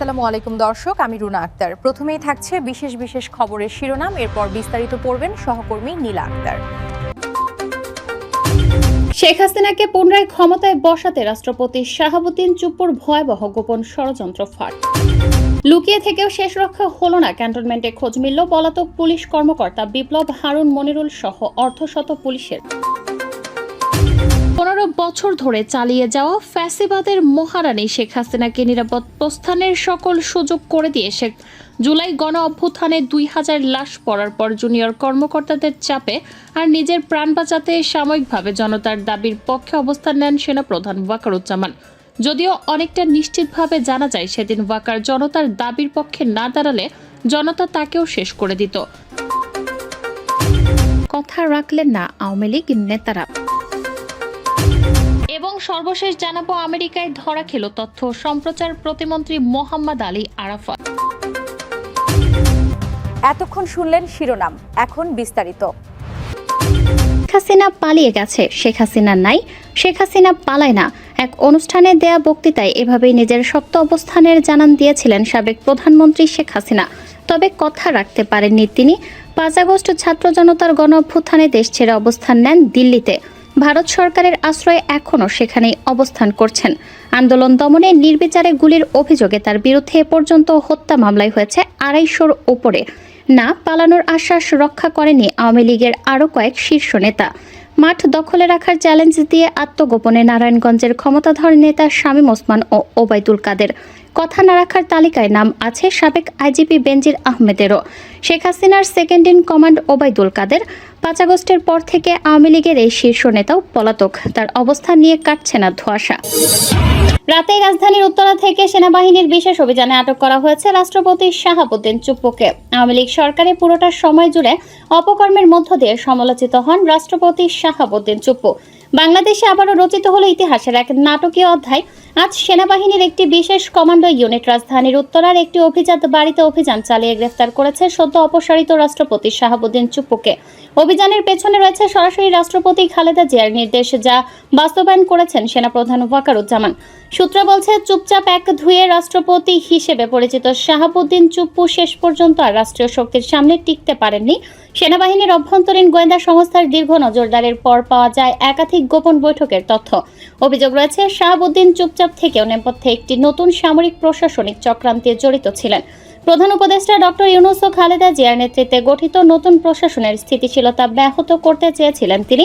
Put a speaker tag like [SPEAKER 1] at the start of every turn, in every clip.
[SPEAKER 1] আসসালামু আলাইকুম, দর্শক। আমি রুনা আক্তার। প্রথমেই থাকছে বিশেষ বিশেষ খবরের শিরোনাম। এরপর বিস্তারিত পড়বেন সহকর্মী নীলা আক্তার।
[SPEAKER 2] শেখ হাসিনাকে পুনরায় ক্ষমতায় বসাতে রাষ্ট্রপতি শাহাবুদ্দিন চুপ্পুর ভয়াবহ গোপন ষড়যন্ত্র ফাট লুকিয়ে থেকেও শেষ রক্ষা হল না ক্যান্টনমেন্টে খোঁজ মিলল পলাতক পুলিশ কর্মকর্তা বিপ্লব হারুন মনিরুল সহ অর্ধশত পুলিশের। বছর ধরে চালিয়ে যাওয়া ফ্যাসিবাদের মহারানী শেখ হাসিনাকে নিরাপদ প্রস্থানের সকল সুযোগ করে দিয়ে শেখ জুলাই গণ অভ্যুত্থানে দুই হাজার লাশ পড়ার পর জুনিয়র কর্মকর্তাদের চাপে আর নিজের প্রাণ বাঁচাতে সাময়িকভাবে জনতার দাবির পক্ষে অবস্থান নেন সেনাপ্রধান ওয়াকারুজ্জামান। যদিও অনেকটা নিশ্চিতভাবে জানা যায়, সেদিন ওয়াকার জনতার দাবির পক্ষে না দাঁড়ালে জনতা তাকেও শেষ করে দিত। কথা রাখলেন না আওয়ামী লীগ নেতারা। এবং সর্বশেষ জানাব আমেরিকায় ধরা খেল তথ্য সম্প্রচার প্রতিমন্ত্রী মোহাম্মদ আলী আরাফাত।
[SPEAKER 1] এতক্ষণ শুনলেন শিরোনাম এখন বিস্তারিত।
[SPEAKER 2] শেখ হাসিনা পালিয়ে গেছে শেখ হাসিনা নাই শেখ হাসিনা পালায় না। এক অনুষ্ঠানে দেয়া বক্তৃতায় এভাবেই নিজের শক্ত অবস্থানের জানান দিয়েছিলেন সাবেক প্রধানমন্ত্রী শেখ হাসিনা। তবে কথা রাখতে পারেননি তিনি। পাঁচ আগস্ট ছাত্র জনতার গণ অভ্যুত্থানে দেশ ছেড়ে অবস্থান নেন দিল্লিতে। ভারত সরকারের আশ্রয়ে এখনও সেখানেই অবস্থান করছেন। আন্দোলন দমনে নির্বিচারে গুলির অভিযোগে তার বিরুদ্ধে এ পর্যন্ত হত্যা মামলায় হয়েছে আড়াইশোর ওপরে। না পালানোর আশ্বাস রক্ষা করেনি আওয়ামী লীগের আরও কয়েক শীর্ষ নেতা। মাঠ দখলে রাখার চ্যালেঞ্জ দিয়ে আত্মগোপনে নারায়ণগঞ্জের ক্ষমতাধর নেতা শামীম ওসমান ও ওবায়দুল কাদের। কথা না রাখার তালিকায় নাম আছে সাবেক আইজিপি বেনজির আহমেদেরও। শেখ হাসিনার second in command Obaidul Quader. পাঁচ আগস্টের পর থেকে আওয়ামী লীগের এই শীর্ষ নেতাও পলাতক। তার অবস্থান নিয়ে কাটছে না ধোঁয়াশা। রাতে রাজধানীর উত্তরা থেকে সেনাবাহিনীর বিশেষ অভিযানে আটক করা হয়েছে রাষ্ট্রপতি শাহাবুদ্দিন চুপ্পুকে। আওয়ামী লীগ সরকারের পুরোটা সময় জুড়ে অপকর্মের মধ্য দিয়ে সমালোচিত হন রাষ্ট্রপতি শাহাবুদ্দিন চুপ্পু। বাংলাদেশে আবারও রচিত হলো ইতিহাসের এক নাটকীয় অধ্যায়। আজ সেনাবাহিনীর একটি বিশেষ কমান্ডো ইউনিট রাজধানীর উত্তরার একটি অভিজাত বাড়িতে অভিযান চালিয়ে গ্রেফতার করেছে সদ্য অপসারিত রাষ্ট্রপতি শাহাবুদ্দিন চুপ্পুকে অভিযানের পেছনে রয়েছে সরাসরি রাষ্ট্রপতি খালেদা জিয়ার নির্দেশ, যা বাস্তবায়ন করেছেন সেনাপ্রধান ওয়াকারুজ্জামান। সূত্র বলছে, চুপচাপ এক ধুয়ে রাষ্ট্রপতি হিসেবে পরিচিত শাহাবুদ্দিন চুপ্পু শেষ পর্যন্ত আর রাষ্ট্রীয় শক্তির সামনে টিকতে পারেননি। সেনাবাহিনীর অভ্যন্তরীণ গোয়েন্দা সংস্থার দীর্ঘ নজরদারের পর পাওয়া যায় একাধিক গোপন বৈঠকের তথ্য। অভিযোগ রয়েছে, শাহাবুদ্দিন চুপচাপ থেকেও নেপথ্যে একটি নতুন সামরিক প্রশাসনিক চক্রান্তে জড়িত ছিলেন। প্রধান উপদেষ্টা ডক্টর ইউনুস ও খালেদা জিয়ার নেতৃত্বে গঠিত নতুন প্রশাসনের স্থিতিশীলতা ব্যাহত করতে চেয়েছিলেন তিনি।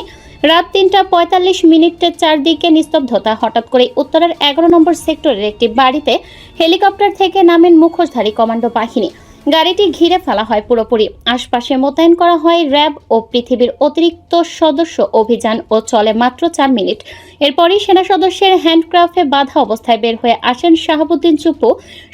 [SPEAKER 2] রাত তিনটা পঁয়তাল্লিশ মিনিটের চারদিকে নিস্তব্ধতা হঠাৎ করে উত্তরের এগারো নম্বর সেক্টরের একটি বাড়িতে হেলিকপ্টার থেকে নামেন মুখোশধারী কমান্ডো বাহিনী। গাড়িটি ঘিরে ফেলা হয় পুরোপুরি। আশপাশে মোতায়েন করা হয় র্যাব ও পৃথিবীর অতিরিক্ত সদস্য অভিযান ও চলে মাত্র চার মিনিট। এরপরই সেনা সদস্যের হ্যান্ডক্রাফটে বাধা অবস্থায় বের হয়ে আসেন শাহাবুদ্দিন চুপু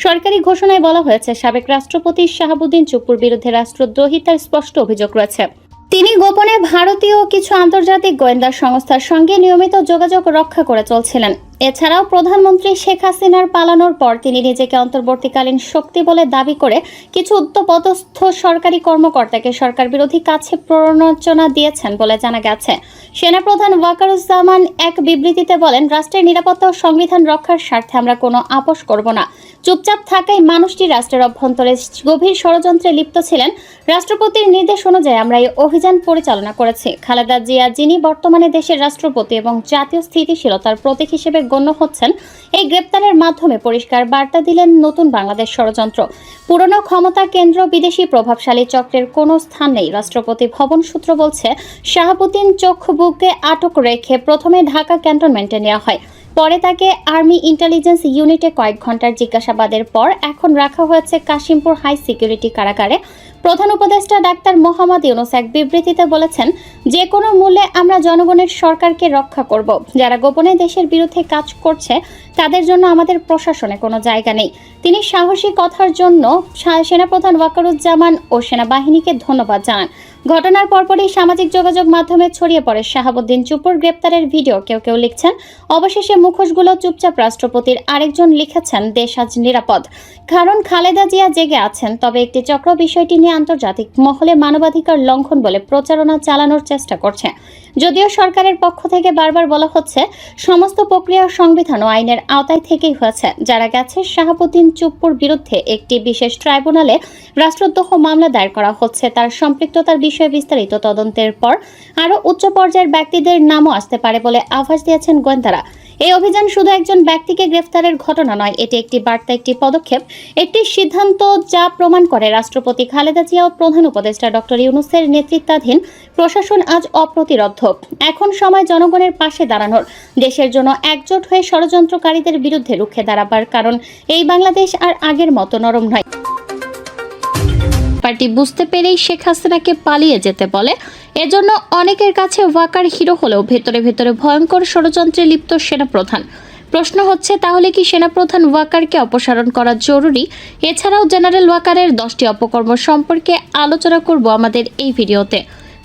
[SPEAKER 2] সরকারি ঘোষণায় বলা হয়েছে, সাবেক রাষ্ট্রপতি শাহাবুদ্দিন চুপ্পুর বিরুদ্ধে রাষ্ট্রদ্রোহিতার স্পষ্ট অভিযোগ রয়েছে। তিনি গোপনে ভারতীয় কিছু আন্তর্জাতিক গোয়েন্দা সংস্থার সঙ্গে নিয়মিত যোগাযোগ রক্ষা করে চলছিলেন। এছাড়াও প্রধানমন্ত্রী শেখ হাসিনার পালানোর পর তিনি নিজেকে অন্তর্বর্তীকালীন শক্তি বলে দাবি করে কিছু উচ্চপদস্থ সরকারি কর্মকর্তাকে সরকার বিরোধী কাছে প্ররোচনা দিয়েছেন বলে জানা গেছে। সেনাপ্রধান ওয়াকারুজ্জামান এক বিবৃতিতে বলেন, রাষ্ট্রের নিরাপত্তা ও সংবিধান রক্ষার স্বার্থে আমরা কোনো আপোষ করব না। চুপচাপ থাকায় মানুষটি রাষ্ট্রের অভ্যন্তরে গভীর ষড়যন্ত্রে লিপ্ত ছিলেন। রাষ্ট্রপতির নির্দেশ অনুযায়ী আমরা এই অভিযান পরিচালনা করেছি। খালেদা জিয়া যিনি বর্তমানে দেশের রাষ্ট্রপতি এবং জাতীয় স্থিতিশীলতার প্রতীক হিসেবে গণ্য হচ্ছেন। এই গ্রেপ্তারের মাধ্যমে পরিষ্কার বার্তা দিলেন নতুন বাংলাদেশ ষড়যন্ত্র। পুরনো ক্ষমতা কেন্দ্র বিদেশি প্রভাবশালী চক্রের কোনো স্থান নেই। রাষ্ট্রপতি ভবন সূত্র বলছে, শাহাবুদ্দিন চোখ বুকে আটক রেখে প্রথমে ঢাকা ক্যান্টনমেন্টে নেওয়া হয়। পরে তাকে আর্মি ইন্টেলিজেন্স ইউনিটে কয়েক ঘণ্টার জিজ্ঞাসাবাদের পর এখন রাখা হয়েছে কাশিমপুর হাই সিকিউরিটি কারাগারে। প্রধান উপদেষ্টা ডাক্তার মোহাম্মদ ইউনুস এক বিবৃতিতে বলেছেন যে কোনো মূল্যে আমরা জনগণের সরকারকে রক্ষা করব। যারা গোপনে দেশের বিরুদ্ধে কাজ করছে, তাদের জন্য আমাদের প্রশাসনে কোনো জায়গা নেই। তিনি সাহসী কথার জন্য সেনাপ্রধান ওয়াকারুজ্জামান ও সেনাবাহিনীকে ধন্যবাদ জানান। ঘটনার পরপরই সামাজিক যোগাযোগ মাধ্যমে ছড়িয়ে পড়ে শাহাবুদ্দিন চুপুর গ্রেপ্তারের ভিডিও। কেউ কেউ লিখছেন, অবশেষে মুখোশগুলো চুপচাপ রাষ্ট্রপতির আরেকজন লিখেছেন, দেশ আজ নিরাপদ। কারণ খালেদা জিয়া জেগে আছেন, তবে একটি চক্র বিষয়টি নিয়ে সেনাবাহিনী আন্তর্জাতিক মহলে মানবাধিকার লঙ্ঘন বলে প্রচারণা চালানোর চেষ্টা করছে। যদিও সরকারের পক্ষ থেকে বারবার বলা হচ্ছে, সমস্ত প্রক্রিয়া সংবিধান ও আইনের আওতায় থেকেই হয়েছে। যারা গেছে, শাহাবুদ্দিন চুপ্পুর বিরুদ্ধে একটি বিশেষ ট্রাইব্যুনালে রাষ্ট্রদ্রোহ মামলা দায়ের করা হচ্ছে। তার সম্পৃক্ততার বিষয়ে বিস্তারিত তদন্তের পর আরও উচ্চ পর্যায়ের ব্যক্তিদের নামও আসতে পারে বলে আভাস দিয়েছেন গোয়েন্দারা। এই অভিযান শুধু একজন ব্যক্তিকে গ্রেফতারের ঘটনা নয়, এটি একটি বার্তা, একটি পদক্ষেপ। একটি সিদ্ধান্ত যা প্রমাণ করে রাষ্ট্রপতি খালেদা জিয়া ও প্রধান উপদেষ্টা ডক্টর ইউনুসের নেতৃত্বাধীন প্রশাসন আজ অপ্রতিরোধ। এখন সময় জনগণের পাশে দাঁড়ানোর। দেশের জন্য একজোট হয়ে ষড়যন্ত্রকারীদের বিরুদ্ধে রুখে দাঁড়াবার কারণ এই বাংলাদেশ আর আগের মতো নরম নয়। পার্টি বুঝতে পেরেই শেখ হাসিনাকে পালিয়ে যেতে বলে এজন্য অনেকের কাছে ওয়াকার হিরো হলেও ভেতরে ভেতরে ভয়ঙ্কর ষড়যন্ত্রে লিপ্ত সেনাপ্রধান। প্রশ্ন হচ্ছে, তাহলে কি সেনাপ্রধান ওয়াকারকে অপসারণ করা জরুরি? এছাড়াও জেনারেল ওয়াকারের দশটি অপকর্ম সম্পর্কে আলোচনা করব আমাদের এই ভিডিওতে।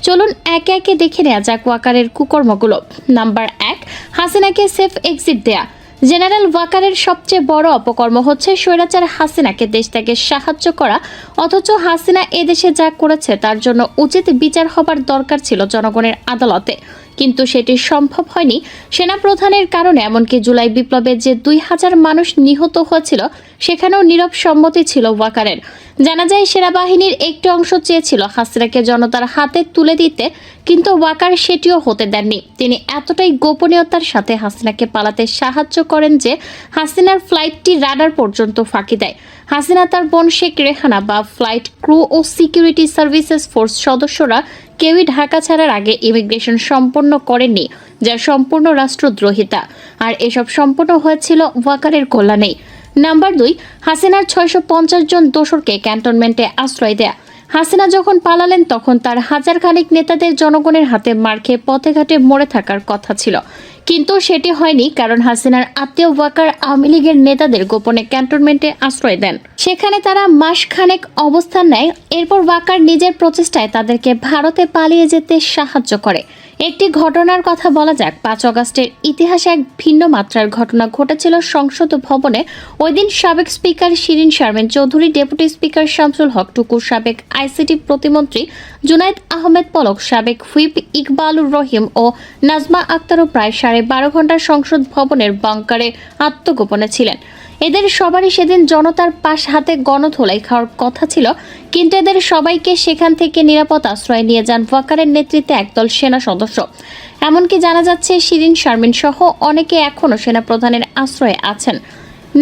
[SPEAKER 2] চলুন একে একে দেখে নেওয়া যাক ওয়াকারের কুকর্মগুলো। নাম্বার এক, হাসিনাকে সেফ এক্সিট দেয়া। জেনারেল ওয়াকারের সবচেয়ে বড় অপকর্ম হচ্ছে স্বৈরাচার হাসিনাকে দেশ থেকে সাহায্য করা। অথচ হাসিনা এদেশে যা করেছে তার জন্য উচিত বিচার হবার দরকার ছিল জনগণের আদালতে। কিন্তু সেটি সম্ভব হয়নি। সেনাপ্রধানের কারণে এমনকি জুলাই বিপ্লবে যে দুই হাজার মানুষ নিহত হয়েছিল সেখানেও নীরব সম্মতি ছিল ওয়াকারের। জানা যায়, সেনাবাহিনীর একটি অংশ চেয়েছিল হাসিনাকে জনতার হাতে তুলে দিতে, কিন্তু ওয়াকার সেটিও হতে দেননি। তিনি এতটাই গোপনীয়তার সাথে হাসিনাকে পালাতে সাহায্য করেন যে, হাসিনার ফ্লাইটটি রাডার পর্যন্ত ফাঁকি দেয়। হাসিনা তার বোন শেখ রেহানা বা ফ্লাইট ক্রু ও সিকিউরিটি সার্ভিসেস ফোর্স সদস্যরা কেউই ঢাকা ছাড়ার আগে ইমিগ্রেশন সম্পন্ন করেননি, যা সম্পূর্ণ রাষ্ট্রদ্রোহিতা। আর এসব সম্পূর্ণ হয়েছিল ওয়াকারের কল্যাণেই। নাম্বার দুই, হাসিনার ছয়শো পঞ্চাশ জন দোসরকে ক্যান্টনমেন্টে আশ্রয় দেয়া। হাসিনা যখন পালালেন, তখন তার হাজার খানিক নেতাদের জনগণের হাতে মার খেয়ে পথে ঘাটে মরে থাকার কথা ছিল। কিন্তু সেটি হয়নি কারণ হাসিনার আত্মীয় ওয়াকার আওয়ামী লীগের নেতাদের গোপনে ক্যান্টনমেন্টে আশ্রয় দেন। সেখানে তারা মাসখানেক অবস্থান নেয়, এরপর ওয়াকার নিজের প্রচেষ্টায় তাদেরকে ভারতে পালিয়ে যেতে সাহায্য করে। একটি ঘটনার কথা বলা যাক। পাঁচ অগস্টের ইতিহাসে এক ভিন্ন মাত্রার ঘটনা ঘটেছিল সংসদ ভবনে। ওই দিন সাবেক speaker Shirin Sharmin Chowdhury, deputy speaker Shamsul Haque টুকুর সাবেক আইসিটি প্রতিমন্ত্রী জুনাইদ আহমেদ পলক, সাবেক হুইপ ইকবালুর রহিম ও নাজমা আক্তারও প্রায় সাড়ে বারো ঘণ্টা সংসদ ভবনের বাংকারে আত্মগোপনে ছিলেন। এদের সবারই সেদিন জনতার পাশ হাতে গণধোলাই খাওয়ার কথা ছিল, কিন্তু এদের সবাইকে সেখান থেকে নিরাপদ আশ্রয় নিয়ে যান ওয়াকারের নেতৃত্বে একদল সেনা সদস্য। এমনকি জানা যাচ্ছে, শিরিন শারমিন সহ অনেকে এখনও সেনাপ্রধানের আশ্রয়ে আছেন।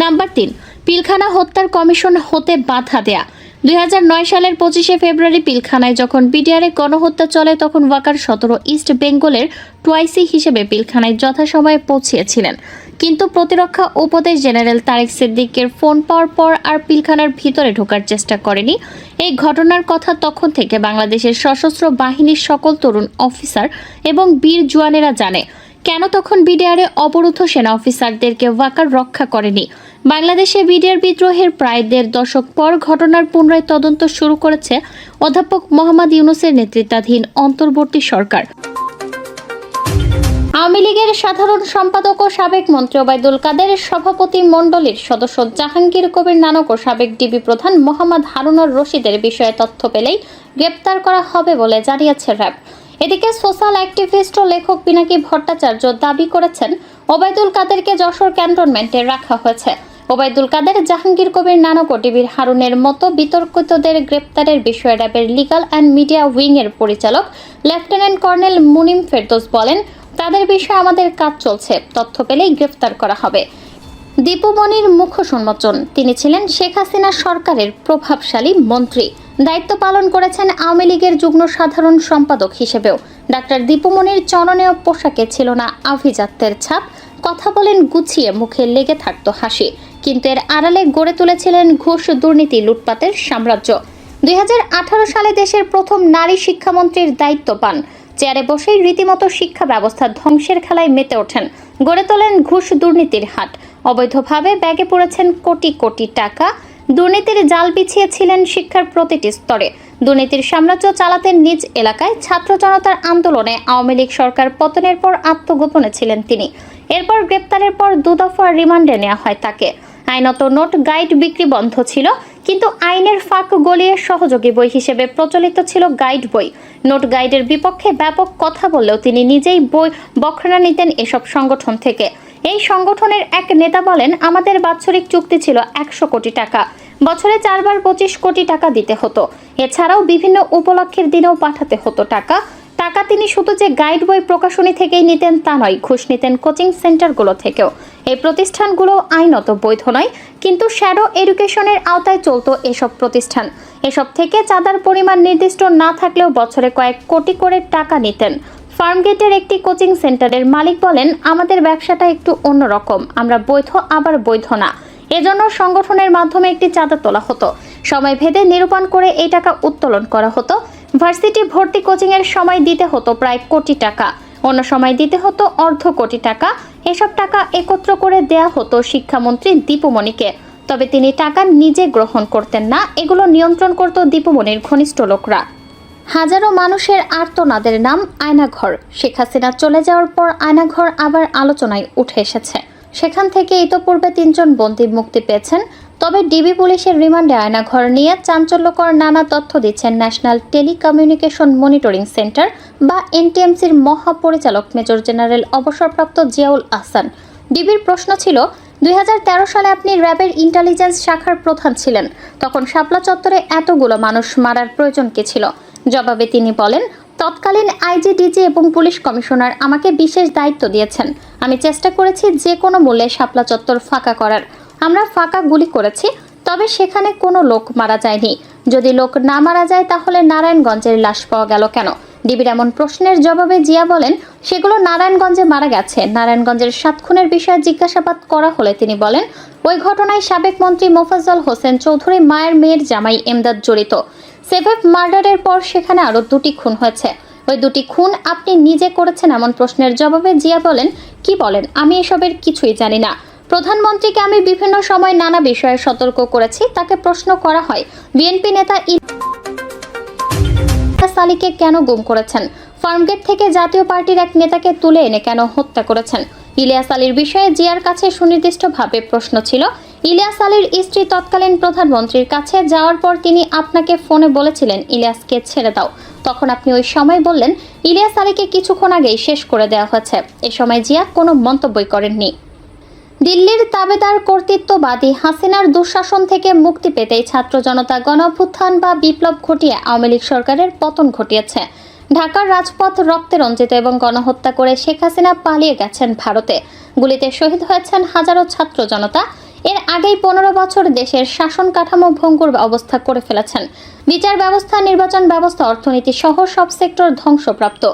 [SPEAKER 2] নাম্বার তিন, পিলখানা হত্যার কমিশন হতে বাধা দেয়া। দুই হাজার নয় সালের পঁচিশে ফেব্রুয়ারি পিলখানায় যখন বিডিআরে গণহত্যা চলে, তখন ওয়াকার সতেরো ইস্ট বেঙ্গলের টুয়াইসি হিসেবে পিলখানায় যথাসময়ে পৌঁছিয়েছিলেন। কিন্তু প্রতিরক্ষা উপদেশ জেনারেল তারেক সিদ্দিকের ফোন পাওয়ার পর আর পিলখানার ভিতরে ঢোকার চেষ্টা করেনি। এই ঘটনার কথা তখন থেকে বাংলাদেশের সশস্ত্র বাহিনীর সকল তরুণ অফিসার এবং বীর জওয়ানেরা জানে। কেন তখন বিডিআরে অবরুদ্ধ সেনা অফিসারদেরকে ওয়াকার রক্ষা করেনি? বাংলাদেশে বিডিআর বিদ্রোহের প্রায় দেড় দশক পর ঘটনার পুনরায় তদন্ত শুরু করেছে অধ্যাপক মোহাম্মদ ইউনুসের নেতৃত্বাধীন অন্তর্বর্তী সরকার। আওয়ামী লীগের সাধারণ সম্পাদক ও সাবেক মন্ত্রী ওবায়দুল কাদের, সভাপতি মণ্ডলীর সদস্য জাহাঙ্গীর কবির নানক ও সাবেক ডিবি প্রধান মোহাম্মদ হারুনুর রশিদের বিষয়ে তথ্য পেলেই গ্রেপ্তার করা হবে বলে জানিয়েছে র্যাব। এদিকে সোশ্যাল অ্যাক্টিভিস্ট ও লেখক পিনাকি ভট্টাচার্য দাবি করেছেন, ওবায়দুল কাদেরকে যশোর ক্যান্টনমেন্টে রাখা হয়েছে। ওবায়দুল কাদের, জাহাঙ্গীর কবির, নানক ও টিভির হারুনের মতো বিতর্কিতদের গ্রেপ্তারের বিষয়ে র্যাবের লিগাল অ্যান্ড মিডিয়া উইং এর পরিচালক লেফটেন্যান্ট কর্নেল মুনিম ফেরদোস বলেন, তাদের বিষয়ে আমাদের কাজ চলছে, তথ্য পেলেই গ্রেফতার করা হবে। দীপুমণির মুখ্য সম্মোচন তিনি ছিলেন শেখ হাসিনা সরকারের প্রভাবশালী মন্ত্রী। দায়িত্ব পালন করেছেন আওয়ামী লীগের যুগ্ম সাধারণ সম্পাদক হিসেবেও। ডাক্তার দীপুমণির চলনেও পোশাকে ছিল না আভিজাত্যের ছাপ, কথা বলেন গুছিয়ে মুখে লেগে থাকত হাসি। কিন্তু এর আড়ালে গড়ে তুলেছিলেন ঘুষ দুর্নীতি লুটপাতের সাম্রাজ্য। দু হাজার আঠারো সালে দেশের প্রথম নারী শিক্ষামন্ত্রীর দায়িত্ব পান। চেয়ারে বসেই রীতিমতো শিক্ষা ব্যবস্থা ধ্বংসের খেলায় মেতে ওঠেন। গড়ে তোলেন ঘুষ দুর্নীতির হাট। অবৈধভাবে ব্যাগে পড়েছেন কোটি কোটি টাকা। দুর্নীতির জাল বিছিয়েছিলেন শিক্ষার প্রতিটি স্তরে। দুর্নীতির সাম্রাজ্য চালাতেন নিজ এলাকায় ছাত্র জনতার আন্দোলনে আওয়ামী লীগ সরকার পতনের পর আত্মগোপনে ছিলেন তিনি। এরপর গ্রেপ্তারের পর দুদফা রিমান্ডে নেওয়া হয় তাকে। আইনত নোট, গাইড বিক্রি বন্ধ ছিল, কিন্তু আইনের ফাঁক গলিয়ে সহযোগী বই হিসেবে প্রচলিত ছিল গাইড বই। নোট গাইডের বিপক্ষে ব্যাপক কথা বললেও তিনি নিজেই বই বখরা নিতেন এসব সংগঠন থেকে। এই সংগঠনের এক নেতা বলেন, আমাদের বাৎসরিক চুক্তি ছিল একশো কোটি টাকা। বছরে চারবার পঁচিশ কোটি টাকা দিতে হতো। এছাড়াও বিভিন্ন উপলক্ষের দিনেও পাঠাতে হতো টাকা। টাকা তিনি শুধু যে গাইড বই প্রকাশনী থেকেই নিতেন তা নয়, ঘুষ নিতেন কোচিং সেন্টারগুলো থেকেও। এই প্রতিষ্ঠানগুলো আইনত বৈধ নয়, কিন্তু শ্যাডো এডুকেশনের আওতায় চলতো এসব প্রতিষ্ঠান। এসব থেকে চাঁদার পরিমাণ নির্দিষ্ট না থাকলেও বছরে কয়েক কোটি করে টাকা নিতেন। ফার্মগেটের একটি কোচিং সেন্টারের মালিক বলেন, আমাদের ব্যবসাটা একটু অন্যরকম, আমরা বৈধ, আবার বৈধ না। এজন্য সংগঠনের মাধ্যমে একটি চাঁদা তোলা হতো। সময় ভেদে নিরূপণ করে এই টাকা উত্তোলন করা হতো। ভার্সিটি ভর্তি কোচিং এর সময় দিতে হতো প্রায় কোটি টাকা। অন্য সময় দিতে হতো অর্ধ কোটি টাকা। এসব টাকা একত্র করে দেয়া হতো শিক্ষামন্ত্রী দীপুমণিকে তবে তিনি টাকা নিজে গ্রহণ করতেন না, এগুলো নিয়ন্ত্রণ করত দীপুমণির ঘনিষ্ঠ লোকরা। হাজারো মানুষের আর্তনাদের নাম আয়নাঘর। শেখ হাসিনা চলে যাওয়ার পর আয়নাঘর আবার আলোচনায় উঠে এসেছে। সেখান থেকে ইতোপূর্বে তিনজন বন্দী মুক্তি পেয়েছেন। তবে ডিবি পুলিশের রিমান্ডে আয়নাঘর নিয়ে চাঞ্চল্যকর নানা তথ্য দিচ্ছেন ন্যাশনাল টেলিকমিউনিকেশন মনিটরিং সেন্টার বা এনটিএমসির মহাপরিচালক মেজর জেনারেল অবসরপ্রাপ্ত জিয়াউল আহসান। ডিবির প্রশ্ন ছিল দু হাজার তেরো সালে আপনি র্যাবের ইন্টেলিজেন্স শাখার প্রধান ছিলেন। তখন শাপলা চত্বরে এতগুলো মানুষ মারার প্রয়োজন কি ছিল? জবাবে তিনি বলেন, তৎকালীন আইজি, ডিজি এবং পুলিশ কমিশনার আমাকে বিশেষ দায়িত্ব দিয়েছেন। আমি চেষ্টা করেছি যে কোনো মূল্যে শাপলা চত্বর ফাঁকা করার। আমরা ফাঁকা গুলি করেছি, তবে সেখানে কোনো লোক মারা যায়নি। যদি লোক না মারা যায়, তাহলে নারায়ণগঞ্জের লাশ পাওয়া গেল কেন? ডিবির এমন প্রশ্নের জবাবে জিয়া বলেন, সেগুলো নারায়ণগঞ্জে মারা গেছে। নারায়ণগঞ্জের সাত খুনের বিষয়ে জিজ্ঞাসাবাদ করা হলে তিনি বলেন, ওই ঘটনায় সাবেক মন্ত্রী মোফাজ্জল হোসেন চৌধুরী, মায়ের মেয়ের জামাই এমদাদ জড়িত। সেভেভ মার্ডারের পর সেখানে আরও দুটি খুন হয়েছে। ওই দুটি খুন আপনি নিজে করেছেন এমন প্রশ্নের জবাবে জিয়া বলেন, কি বলেন? আমি এসবের কিছুই জানি না। প্রধানমন্ত্রীকে আমি বিভিন্ন সময় নানা বিষয়ে সতর্ক করেছি, তাকে প্রশ্ন করা হয়, বিএনপি নেতা আলীকে কেন গুম করেছেন? ফার্মগেট থেকে জাতীয় পার্টির এক নেতাকে তুলে এনে কেন হত্যা করেছেন? ইলিয়াস আলীর বিষয়ে জিয়ার কাছে সুনির্দিষ্টভাবে প্রশ্ন ছিল, ইলিয়াস আলীর স্ত্রী তৎকালীন প্রধানমন্ত্রীর কাছে যাওয়ার পর তিনি আপনাকে ফোনে বলেছিলেন, ইলিয়াসকে ছেড়ে দাও। তখন আপনি ওই সময় বললেন, ইলিয়াস আলীকে কিছুক্ষণ আগেই শেষ করে দেওয়া হয়েছে। এ সময় জিয়া কোনো মন্তব্যই করেননি। দিল্লির তাবেদার কর্তৃত্ববাদী হাসিনার দুঃশাসন থেকে মুক্তি পেতেই ছাত্র জনতা গণভ্যুত্থান বা বিপ্লব ঘটিয়ে আওয়ামী লীগ সরকারের পতন ঘটিয়েছে। ঢাকার রাজপথ রক্তে রঞ্জিত এবং গণহত্যা করে শেখ হাসিনা পালিয়ে গেছেন ভারতে। গুলিতে শহীদ হয়েছেন হাজারো ছাত্র জনতা এর আগেই পনেরো বছর দেশের শাসন কাঠামো ভঙ্গুর অবস্থা করে ফেলেছেন। বিচার ব্যবস্থা, নির্বাচন ব্যবস্থা, অর্থনীতি সহ সব সেক্টর ধ্বংসপ্রাপ্ত।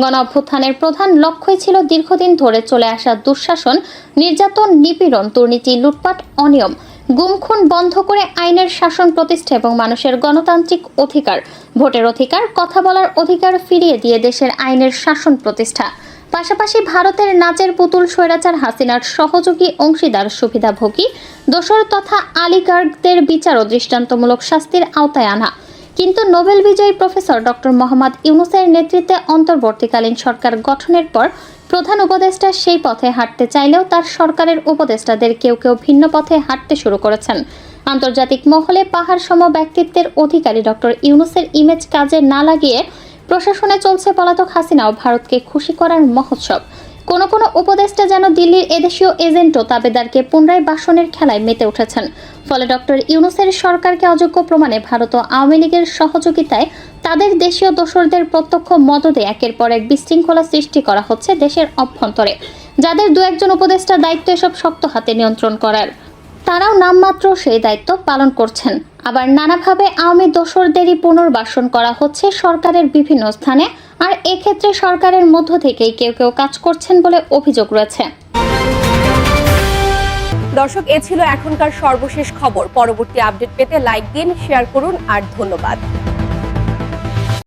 [SPEAKER 2] গণ অভ্যুত্থানের প্রধান লক্ষ্যই ছিল দীর্ঘদিন ধরে চলে আসা দুঃশাসন, নির্যাতন, নিপীড়ন, দুর্নীতি, লুটপাট, অনিয়ম। গুমখুন বন্ধ করে আইনের শাসন প্রতিষ্ঠা এবং মানুষের গণতান্ত্রিক অধিকার, ভোটের অধিকার, কথা বলার অধিকার ফিরিয়ে দিয়ে দেশের আইনের শাসন প্রতিষ্ঠা। পাশাপাশি ভারতের নাচের পুতুল স্বৈরাচার হাসিনার সহযোগী অংশীদার সুবিধাভোগী দোসর তথা আলিগার্গদের বিচার ও দৃষ্টান্তমূলক শাস্তির আওতায় আনা। কিন্তু নোবেল বিজয়ী প্রফেসর ডক্টর মোহাম্মদ ইউনুসের নেতৃত্বে অন্তর্বর্তীকালীন সরকার গঠনের পর প্রধান উপদেষ্টা সেই পথে হাঁটতে চাইলেও তার সরকারের উপদেষ্টাদের কেউ কেউ ভিন্ন পথে হাঁটতে শুরু করেছেন। আন্তর্জাতিক মহলে পাহাড় সম ব্যক্তিত্বের অধিকারী ডক্টর ইউনুসের ইমেজ কাজে না লাগিয়ে প্রশাসনে চলছে পলাতক হাসিনা ও ভারতকে খুশি করার মহোৎসব। কোন কোন উপদেষ্টা যেন দিল্লির এদেশীয় এজেন্টও তাবেদারকে পুনরায় বাসনের খেলায় মেতে উঠেছেন। ফলে ডক্টর ইউনুসের সরকারকে অযোগ্য প্রমাণে ভারত ও আওয়ামী লীগের সহযোগিতায় তাদের দেশীয় দোসরদের প্রত্যক্ষ মদদে একের পর এক বিশৃঙ্খলা সৃষ্টি করা হচ্ছে দেশের অভ্যন্তরে, যাদের দু একজন উপদেষ্টা দায়িত্ব এসব শক্ত হাতে নিয়ন্ত্রণ করার। তারাও নামমাত্র সেই দায়িত্ব পালন করছেন। আবার নানাভাবে আওয়ামী দোসরদেরই পুনর্বাসন করা হচ্ছে সরকারের বিভিন্ন স্থানে, আর এক্ষেত্রে সরকারের মধ্য থেকেই কেউ কেউ কাজ করছেন বলে অভিযোগ রয়েছে।
[SPEAKER 1] দর্শক, এ ছিল এখনকার সর্বশেষ খবর। পরবর্তী আপডেট পেতে লাইক দিন, শেয়ার করুন, আর ধন্যবাদ।